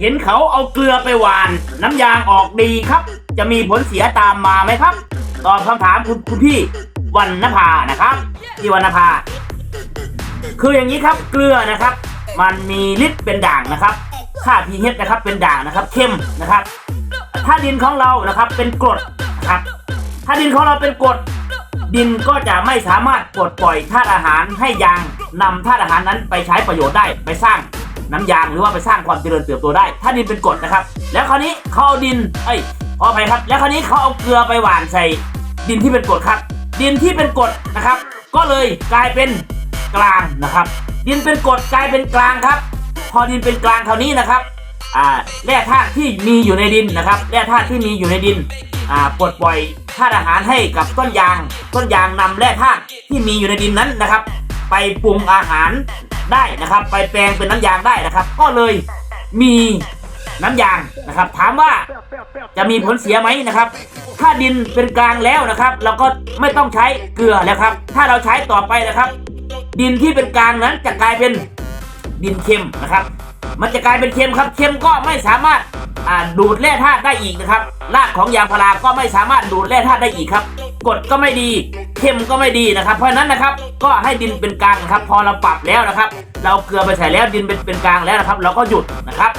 เห็นเขาเอาเกลือไปหวาน น้ำยางออกดีครับ จะมีผลเสียตามมาไหมครับ ตอบคำถามคุณคุณพี่วันนภานะครับพี่วันนภา คืออย่างนี้ครับเกลือนะครับ มันมีฤทธิ์เป็นด่างนะครับ ค่า pH นะครับเป็นด่างนะครับ เข้มนะครับ ถ้าดินของเรานะครับเป็นกรดนะครับ ถ้าดินของเราเป็นกรดดินก็จะไม่สามารถปลดปล่อยธาตุอาหารให้ยางนำธาตุอาหารนั้นไปใช้ประโยชน์ได้ไปสร้าง น้ำยางหรือว่าไปสร้างความเจริญเติบโตได้ ถ้าดินเป็นกรดนะครับ แล้วคราวนี้เขาเอาดินเอ้ยขออภัยครับ แล้วคราวนี้เขาเอาเกลือไปหว่านใส่ดินที่เป็นกรดครับ ดินที่เป็นกรดนะครับ ก็เลยกลายเป็นกลางนะครับ ดินเป็นกรดกลายเป็นกลางครับ พอดินเป็นกลางคราวนี้นะครับแร่ธาตุที่มีอยู่ในดินนะครับแร่ธาตุที่มีอยู่ในดินปลดปล่อยธาตุอาหารให้กับต้นยาง ต้นยางนำแร่ธาตุที่มีอยู่ในดินนั้นนะครับ ไปปรุงอาหารได้นะครับ ไปแปลงเป็นน้ำยางได้นะครับ ก็เลยมีน้ำยางนะครับ ถามว่าจะมีผลเสียไหมนะครับ ถ้าดินเป็นกลางแล้วนะครับ เราก็ไม่ต้องใช้เกลือแล้วครับ ถ้าเราใช้ต่อไปนะครับ ดินที่เป็นกลางนั้นจะกลายเป็นดินเค็มนะครับ มันจะกลายเป็นเค็มครับเค็มก็ไม่สามารถดูดแร่ธาตุได้อีกนะครับรากของยางพาราก็ไม่สามารถดูดแร่ธาตุได้อีกครับ กดก็ไม่ดีเข็มก็ไม่ดีนะครับ เพราะนั้นนะครับก็ให้ดินเป็นกลางนะครับ พอเราปรับแล้วนะครับ เราเกลือไปใส่แล้วดินเป็นเป็นกลางแล้วนะครับ เราก็หยุดนะครับ